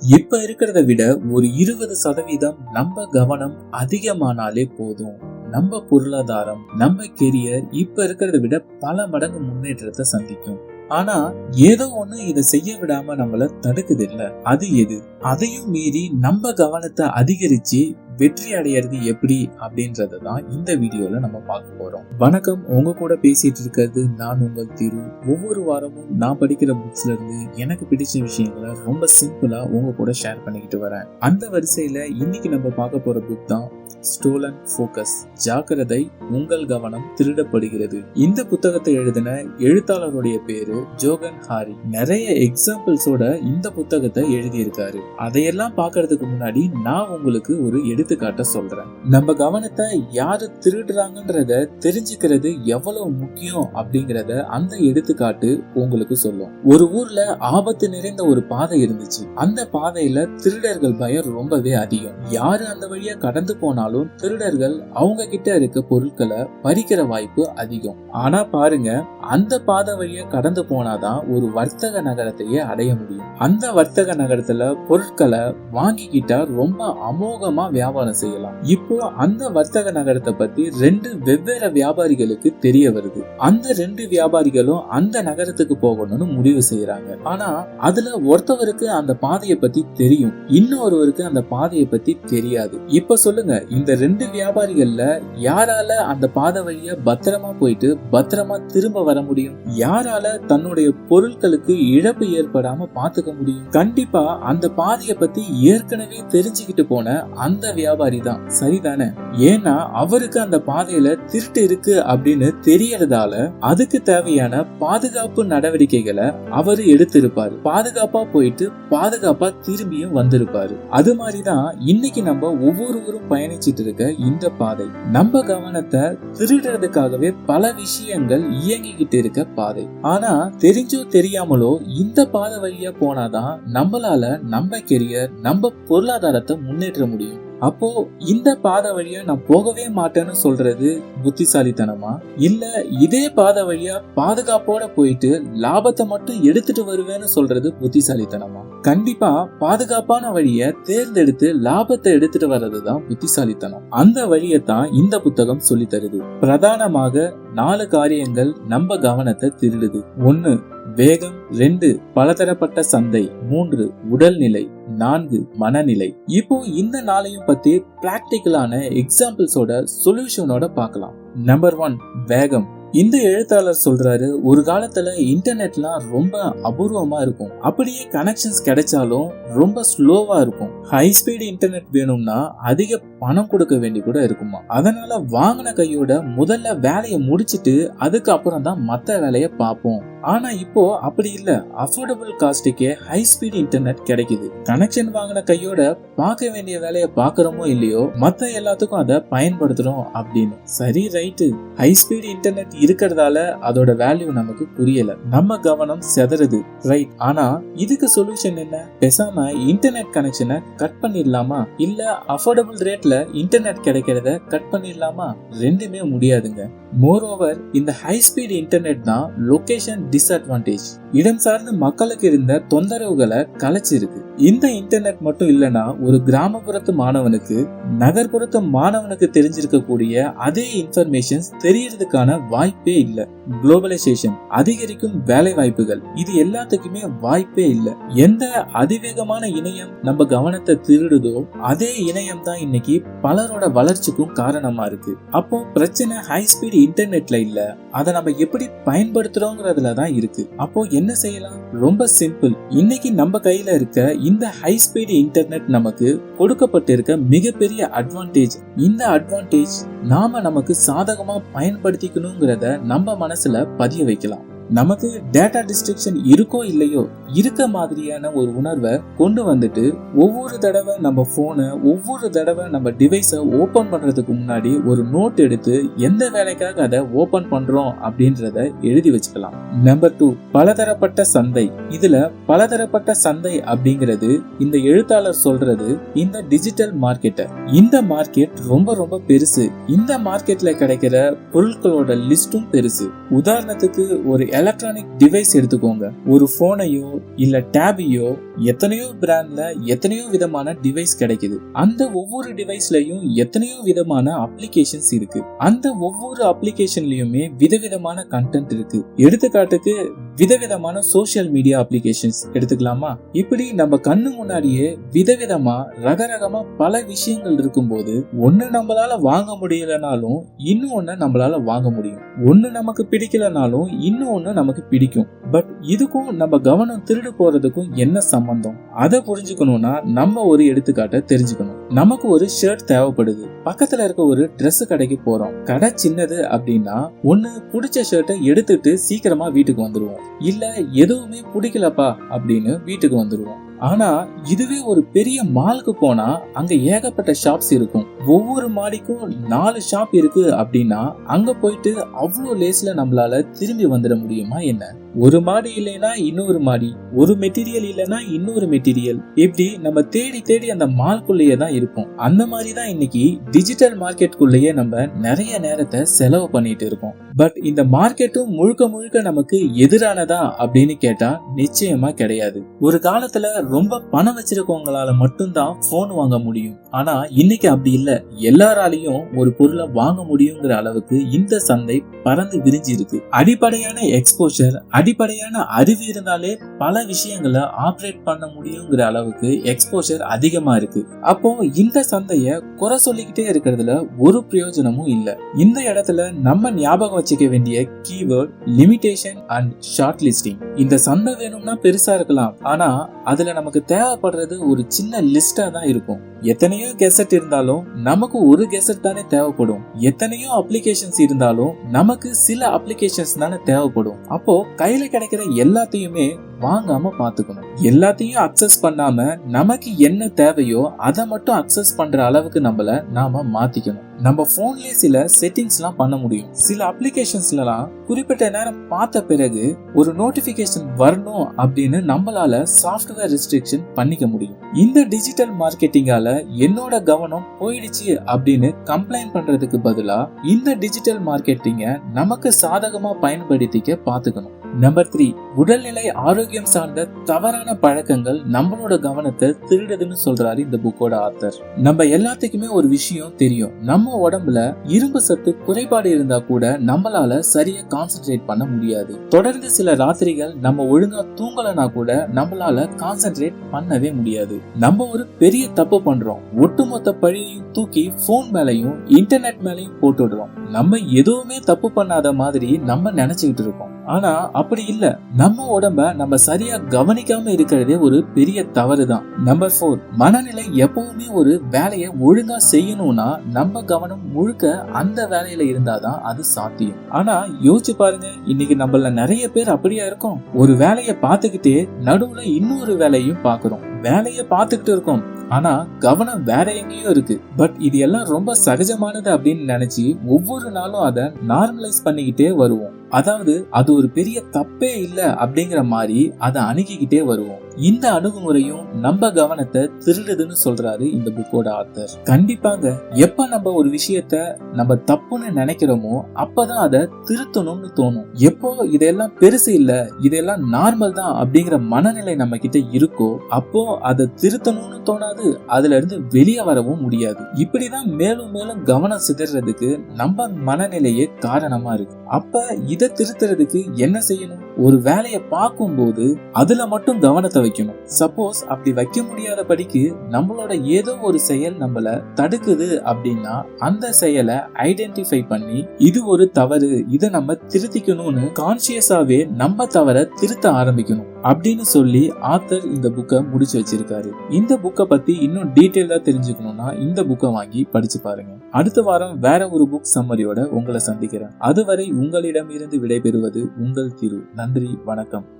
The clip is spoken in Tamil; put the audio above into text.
இப்ப இருக்கிறத விட ஒரு இருபது சதவீதம் நம்ம கவனம் அதிகமானாலே போதும். நம்ம பொருளாதாரம் நம்ம கெரியர் இப்ப இருக்கிறத விட பல மடங்கு முன்னேற்றத்தை சந்திக்கும். ஆனா ஏதோ ஒண்ணு இதை செய்ய விடாம நம்மள தடுக்குது இல்ல? அது எது? அதையும் மீறி நம்ம கவனத்தை அதிகரிச்சு வெற்றி அடையிறது எப்படி அப்படின்றத தான் இந்த வீடியோல நம்ம பார்க்க போறோம். வணக்கம். உங்க கூட பேசிட்டு இருக்கிறது நான் உங்கள் திரு. ஒவ்வொரு வாரமும் நான் படிக்கிற புக்ஸ்ல இருந்து எனக்கு பிடிச்ச விஷயங்களை ரொம்ப சிம்பிளா உங்க கூட ஷேர் பண்ணிக்கிட்டு வரேன். அந்த வரிசையில இன்னைக்கு நம்ம பார்க்க போற புக் தான் ஸ்டோலன் ஃபோக்கஸ் ஜாக்கிரதை உங்கள் கவனம் திருடப்படுகிறது. இந்த புத்தகத்தை எழுதின எழுத்தாளருடைய பேரு ஜோகன் ஹாரி. நிறைய எக்ஸாம்பிள்ஸோட இந்த புத்தகத்தை எழுதியிருக்காரு. அதையெல்லாம் பார்க்கறதுக்கு முன்னாடி நான் உங்களுக்கு ஒரு எடுத்துக்காட்ட சொல்றேன். நம்ம கவனத்தை யாரு திருடுறாங்கன்றத தெரிஞ்சுக்கிறது எவ்வளவு முக்கியம் அப்படிங்கறத அந்த எடுத்துக்காட்டு உங்களுக்கு சொல்லும். ஒரு ஊர்ல ஆபத்து நிறைந்த ஒரு பாதை இருந்துச்சு. அந்த பாதையில திருடர்கள் பயம் ரொம்பவே அதிகம். யாரு அந்த வழியா கடந்து போனாலும் திருடர்கள் அவங்க கிட்ட இருக்க பொருட்களை பறிக்கிற வாய்ப்பு அதிகம். ஆனா பாருங்க அந்த பாதை வழியா கடந்து போனாதான் ஒரு வர்த்தக நகரத்தையே அடைய முடியும். அந்த வர்த்தக நகரத்துல பொருட்களை வாங்கிக்கிட்டா ரொம்ப அமோகமா வியாபாரம் செய்யலாம். இப்போ அந்த வர்த்தக நகரத்தை பத்தி ரெண்டு வெவ்வேறு வியாபாரிகளுக்கு தெரிய வருது. அந்த ரெண்டு வியாபாரிகளும் அந்த நகரத்துக்கு போகணும்னு முடிவு செய்யறாங்க. ஆனா அதுல ஒருத்தவருக்கு அந்த பாதையை பத்தி தெரியும். இன்னொருவருக்கு அந்த பாதையை பத்தி தெரியாது. இப்ப சொல்லுங்க இந்த ரெண்டு வியாபாரிகள்ல யாரால அந்த பாதை வழியா பத்திரமா போயிட்டு பத்திரமா திரும்ப வர முடியும்? யாரால தன்னுடைய பொருட்களுக்கு இழப்பு ஏற்படாம பாத்துக்க முடியும்? கண்டிப்பா அந்த பாதைய பத்தி ஏற்கனவே தெரிஞ்சுக்கிட்டு போன அந்த வியாபாரி தான். சரிதானே? ஏன்னா அவருக்கு அந்த பாதையில திருட்டு இருக்கு அப்படின்னு தெரியறதால அதுக்கு தேவையான பாதுகாப்பு நடவடிக்கைகளை அவரு எடுத்திருப்பாரு. பாதுகாப்பா போயிட்டு பாதுகாப்பா திரும்பியும் வந்திருப்பாரு. அது மாதிரிதான் இன்னைக்கு நம்ம ஒவ்வொருவரும் பயணிச்சிட்டு இருக்க இந்த பாதை நம்ம கவனத்தை திருடுறதுக்காகவே பல விஷயங்கள் இயங்கிக்கிட்டு இருக்க பாதை. ஆனா தெரிஞ்சோ தெரியாமலோ இந்த பாதை வழியா போனாதான் நம்மளால நம்ம கெரியர் நம்ம பொருளாதாரத்தை முன்னேற்ற முடியும். அப்போ இந்த பாதை வழியா நான் போகவே மாட்டேன்னு சொல்றது புத்திசாலித்தனமா? இல்ல இதே பாதை வழியா பாதுகாப்போட போயிட்டு லாபத்தை மட்டும் எடுத்துட்டு வருவேன்னு சொல்றது புத்திசாலித்தனமா? கண்டிப்பா பாதுகாப்பான வழிய தேர்ந்தெடுத்து லாபத்தை எடுத்துட்டு வர்றதுதான் புத்திசாலித்தனம். அந்த வழியை தான் இந்த புத்தகம் சொல்லி தருது பிரதானமாக நாலு காரியங்கள் நம்ம கவனத்தை திருடுது. ஒன்னு வேகம் ரெண்டு பலதரப்பட்ட சந்தை மூன்று உடல்நிலை நான்கு மனநிலை. இப்போ இந்த நாளையும் பத்தி பிராக்டிக்கலான எக்ஸாம்பிள்ஸோட சொல்யூஷனோட பார்க்கலாம். நம்பர் ஒன் வேகம். இந்த எழுத்தாளர் சொல்றாரு ஒரு காலத்துல இன்டர்நெட்லாம் ரொம்ப அபூர்வமா இருக்கும். அப்படியே கனெக்ஷன்ஸ் கிடைச்சாலும் ரொம்ப ஸ்லோவா இருக்கும். ஹை ஸ்பீடு இன்டர்நெட் வேணும்னா அதிக பணம் கொடுக்க வேண்டி கூட இருக்குமா? அதனால வாங்கின கையோட முதல்ல வேலையை முடிச்சிட்டு அதுக்கப்புறம் தான் மற்ற வேலையை பார்ப்போம். ஆனா இப்போ அப்படி இல்ல. அஃபோர்டபுள் காஸ்டுக்கே ஹை ஸ்பீட் இன்டர்நெட் கிடைக்குது. கனெக்ஷன் வாங்கின கையோட பார்க்க வேண்டிய வேலையை பாக்குறோமோ இல்லையோ மத்த எல்லாத்துக்கும் அதை பயன்படுத்துறோம் அப்படின்னு. சரி ரைட்டு ஹை ஸ்பீட் இன்டர்நெட் இருக்கிறதால அதோட வேல்யூ நமக்கு புரியல. நம்ம கவனம் செதறுது ரைட் ஆனா இதுக்கு சொல்யூஷன் என்ன? பேசாம இன்டர்நெட் கனெக்ஷனை கட் பண்ணிடலாமா? இல்ல அஃபோர்டபுள் ரேட்ல இன்டர்நெட் கிடைக்கிறத கட் பண்ணிடலாமா? ரெண்டுமே முடியாதுங்க. மோர் ஓவர் இந்த ஹை ஸ்பீட் இன்டர்நெட் தான் லொகேஷன் disadvantage. இடம் சார்ந்த மக்களுக்கு இருந்த தொந்தரவுகளை கலைச்சிருக்கு. இந்த இன்டர்நெட் மட்டும் இல்லனா ஒரு கிராமப்புறத்து மாணவனுக்கு நகர்ப்புறத்து மாணவனுக்கு தெரிஞ்சிருக்கக்கூடிய அதே இன்ஃபர்மேஷன்ஸ் தெரியறதுக்கான வாய்ப்பே இல்ல. குளோபலைசேஷன் அதிகரிக்கும் வேலை வாய்ப்புகள் இது எல்லாத்துக்குமே வாய்ப்பே இல்ல. எந்த அதிவேகமான இணையம் நம்ம கவனத்தை திருடுதோ அதே இணையம் தான் இன்னைக்கு பலரோட வளர்ச்சிக்கும் காரணமா இருக்கு. அப்போ பிரச்சனை ஹை ஸ்பீட் இன்டர்நெட்ல இல்ல அதை நம்ம எப்படி பயன்படுத்துறோங்கிறதுல தான் இருக்கு. அப்போ என்ன செய்யலாம்? ரொம்ப சிம்பிள் இன்னைக்கு நம்ம கையில இருக்க இந்த ஹை ஸ்பீடு இன்டர்நெட் நமக்கு கொடுக்கப்பட்டிருக்க மிகப்பெரிய அட்வான்டேஜ் இந்த அட்வான்டேஜ் நாம நமக்கு சாதகமா பயன்படுத்திக்கணுங்கிறத நம்ம மனசுல பதிய வைக்கலாம். நமக்கு டேட்டா டிஸ்ட்ரிக்ஷன் இருக்கோ இல்லையோ இருக்க மாதிரியான ஒரு உணர்வை கொண்டு வந்துட்டு ஒவ்வொரு தடவை நம்ம ஃபோனை ஒவ்வொரு தடவை நம்ம டிவைஸை ஓபன் பண்றதுக்கு முன்னாடி ஒரு நோட் எடுத்து எந்த வேலைக்காக அதை ஓப்பன் பண்றோம் அப்படின்றத எழுதி வச்சுக்கலாம். நம்பர் டூ பலதரப்பட்ட சந்தை. இதுல பலதரப்பட்ட சந்தை அப்படிங்கிறது இந்த எழுத்தாளர் சொல்றது இந்த டிஜிட்டல் மார்க்கெட்டை இந்த மார்க்கெட் ரொம்ப ரொம்ப பெருசு. இந்த மார்க்கெட்ல கிடைக்கிற பொருட்களோட லிஸ்ட்டும் பெருசு. உதாரணத்துக்கு ஒரு எலக்ட்ரானிக் டிவைஸ் எடுத்துக்கோங்க. ஒரு போனையோ இல்ல டேபையோ எத்தனையோ பிராண்ட்ல எத்தனையோ விதமான டிவைஸ் கிடைக்குது. அந்த ஒவ்வொரு டிவைஸ்லயும் எத்தனையோ விதமான அப்ளிகேஷன்ஸ் இருக்கு. அந்த ஒவ்வொரு அப்ளிகேஷன்லயுமே விதவிதமான கண்டென்ட் இருக்கு. எடுத்துக்காட்டுக்கு விதவிதமான சோஷியல் மீடியா அப்ளிகேஷன்ஸ் எடுத்துக்கலாமா? இப்படி நம்ம கண்ணு முன்னாடியே விதவிதமா ரகரகமா பல விஷயங்கள் இருக்கும்போது ஒன்னு நம்மளால வாங்க முடியலனாலும் இன்னும் ஒன்னு நம்மளால வாங்க முடியும். ஒன்னு நமக்கு பிடிக்கலனாலும் இன்னும் ஒன்னு நமக்கு பிடிக்கும். பட் இதுக்கும் நம்ம கவனம் திருடு போறதுக்கும் என்ன சம்பந்தம்? அதை புரிஞ்சுக்கணும்னா நம்ம ஒரு எடுத்துக்காட்டை தெரிஞ்சுக்கணும். நமக்கு ஒரு ஷர்ட் தேவைப்படுது. பக்கத்துல இருக்க ஒரு ட்ரெஸ் கடைக்கு போறோம். கடை சின்னது அப்படின்னா ஒண்ணு பிடிச்ச ஷர்ட்டை எடுத்துட்டு சீக்கிரமா வீட்டுக்கு வந்துடுவோம் இல்ல எதுவுமே பிடிக்கலப்பா அப்படின்னு வீட்டுக்கு வந்துடுவோம் ஆனா இதுவே ஒரு பெரிய மாலுக்கு போனா அங்க ஏகப்பட்ட ஷாப்ஸ் இருக்கும். ஒவ்வொரு மாடிக்கும் நாலு ஷாப் இருக்கு அப்படின்னா அங்க போயிட்டு அவ்வளோ லேஸ்ல நம்மளால திரும்பி வந்துட முடியுமா என்ன? ஒரு மாடி இல்லைன்னா இன்னொரு மாடி ஒரு மெட்டீரியல் இல்லைன்னா இன்னொரு மெட்டீரியல் இப்படி நம்ம தேடி தேடி அந்த மால்குள்ளேயே தான் இருப்போம். அந்த மாதிரி தான் இன்னைக்கு டிஜிட்டல் மார்க்கெட்டுக்குள்ளேயே நம்ம நிறைய நேரத்தை செலவு பண்ணிட்டு இருக்கோம். பட் இந்த மார்க்கெட்டும் முழுக்க முழுக்க நமக்கு எதிரானதா அப்படின்னு கேட்டா நிச்சயமா கிடையாது. ஒரு காலத்துல ரொம்ப பணம் வச்சிருக்கவங்களால மட்டும்தான் போன் வாங்க முடியும். ஆனா இன்னைக்கு அப்படி இல்ல. எல்லாராலையும் ஒரு பொருளை வாங்க முடியுங்கிற அளவுக்கு இந்த சந்தை பறந்து விரிஞ்சு இருக்கு அடிப்படையான எக்ஸ்போஷர் அடிப்படையான அறிவு இருந்தாலே பல விஷயங்களை ஆப்ரேட் பண்ண முடியுங்கிற அளவுக்கு எக்ஸ்போஷர் அதிகமா இருக்கு. அப்போ இந்த சந்தைய குறை சொல்லிக்கிட்டே இருக்கிறதுல ஒரு பிரயோஜனமும் இல்ல. இந்த இடத்துல நம்ம ஞாபகம் வச்சுக்க வேண்டிய keyword limitation and shortlisting இந்த சந்தை வேணும்னா பெருசா இருக்கலாம். ஆனா அதுல நமக்கு தேவைப்படுறது ஒரு சின்ன லிஸ்டா தான் இருக்கும். எத்தனையோ கெசட் இருந்தாலும் நமக்கு ஒரு கெசட் தானே தேவைப்படும். எத்தனையோ அப்ளிகேஷன்ஸ் இருந்தாலும் நமக்கு சில அப்ளிகேஷன்ஸ் தானே தேவைப்படும். அப்போ கையில கிடைக்கிற எல்லாத்தையுமே வாங்காம பாத்துக்கணும் எல்லாத்தையும் அக்சஸ் பண்ணாம நமக்கு என்ன தேவையோ அதை மட்டும் அக்சஸ் பண்ற அளவுக்கு நம்மள நாம மாத்திக்கணும். நம்ம ஃபோன்லேயே சில செட்டிங்ஸ்லாம் பண்ண முடியும். சில அப்ளிகேஷன்ஸ்லாம் குறிப்பிட்ட நேரம் பார்த்த பிறகு ஒரு நோட்டிபிகேஷன் வரணும் அப்படின்னு நம்மளால சாஃப்ட்வேர் ரெஸ்ட்ரிக்ஷன் பண்ணிக்க முடியும். இந்த டிஜிட்டல் மார்க்கெட்டிங்கால என்னோட கவனம் போயிடுச்சு அப்படின்னு கம்ப்ளைண்ட் பண்றதுக்கு பதிலா இந்த டிஜிட்டல் மார்க்கெட்டிங்க நமக்கு சாதகமா பயன்படுத்திக்க பாத்துக்கணும் நம்பர் த்ரீ உடல்நிலை ஆரோக்கியம் சார்ந்த தவறான பழக்கங்கள் நம்மளோட கவனத்தை திருடுதுன்னு சொல்றாரு இந்த புக்கோட ஆத்தர் நம்ம எல்லாத்துக்குமே ஒரு விஷயம் தெரியும். நம்ம உடம்புல இரும்பு சத்து குறைபாடு இருந்தா கூட நம்மளால சரியா கான்சென்ட்ரேட் பண்ண முடியாது. தொடர்ந்து சில ராத்திரிகள் நம்ம ஒழுங்கா தூங்கலனா கூட நம்மளால கான்சென்ட்ரேட் பண்ணவே முடியாது. நம்ம ஒரு பெரிய தப்பு பண்றோம். ஒட்டுமொத்த பழியையும் தூக்கி போன் மேலையும் இன்டர்நெட் மேலையும் போட்டுடுறோம். நம்ம எதுவுமே தப்பு பண்ணாத மாதிரி நம்ம நினைச்சுக்கிட்டு இருக்கோம். ஆனா அப்படி இல்ல. நம்ம உடம்ப நம்ம சரியா கவனிக்காம இருக்கிறதே ஒரு பெரிய தவறு தான் நம்பர் ஃபோர் மனநிலை எப்பவுமே ஒரு வேலையை ஒழுங்கா செய்யணும்னா நம்ம கவனம் முழுக்க அந்த வேலையில இருந்தாதான் அது சாத்தியம். ஆனா யோசிச்சு பாருங்க இன்னைக்கு நம்மள நிறைய பேர் அப்படியா இருக்கோம்? ஒரு வேலையை பார்த்துக்கிட்டே நடுவுல இன்னொரு வேலையும் பாக்குறோம் வேலையை பார்த்துக்கிட்டு இருக்கோம். ஆனா கவனம் வேற எங்கேயோ இருக்கு. பட் இது எல்லாம் ரொம்ப சகஜமானது அப்படின்னு நினைச்சு ஒவ்வொரு நாளும் அதை நார்மலைஸ் பண்ணிக்கிட்டே வருவோம். அதாவது அது ஒரு பெரிய தப்பே இல்லை அப்படிங்கிற மாதிரி அதை அணுகிக்கிட்டே வருவோம். இந்த அணுகுமுறையும் நம்ம கவனத்தை திருடுதுன்னு சொல்றாரு இந்த புக்கோட ஆத்தர் கண்டிப்பாங்க. எப்ப நம்ம ஒரு விஷயத்த நம்ம தப்புன்னு நினைக்கிறோமோ அப்பதான் அதை திருத்தணும்னு தோணும். எப்போ இதெல்லாம் பெருசு இல்ல இதெல்லாம் நார்மல் தான் அப்படிங்கிற மனநிலை நம்ம கிட்ட இருக்கோ அப்போ அதை திருத்தணும்னு தோணாது. அதுல இருந்து வெளியே வரவும் முடியாது. இப்படிதான் மேலும் மேலும் கவனம் சிதறதுக்கு நம்ம மனநிலையே காரணமா இருக்கு. அப்ப இதை திருத்துறதுக்கு என்ன செய்யணும்? ஒரு வேலையை பார்க்கும்போது அதுல மட்டும் கவனத்தை வைக்கணும். சப்போஸ் அப்படி வைக்க முடியாத படிக்கு நம்மளோட ஏதோ ஒரு செயல் நம்மள தடுக்குது அப்படின்னா அந்த செயலை ஐடென்டிஃபை பண்ணி இது ஒரு தவறு இதை நம்ம திருத்திக்கணும்னு கான்சியஸாவே நம்ம தவற திருத்த ஆரம்பிக்கணும் அப்படின்னு சொல்லி ஆத்தர் இந்த புக்கை முடிச்சு வச்சிருக்காரு. இந்த புக்கை பத்தி இன்னும் டீட்டெயிலா தெரிஞ்சுக்கணும்னா இந்த புக்கை வாங்கி படிச்சு பாருங்க. அடுத்த வாரம் வேற ஒரு புக் சம்மரியோட உங்களை சந்திக்கிறேன். அதுவரை உங்களிடமிருந்து விடைபெறுவது உங்கள் திரு நன்றி வணக்கம்.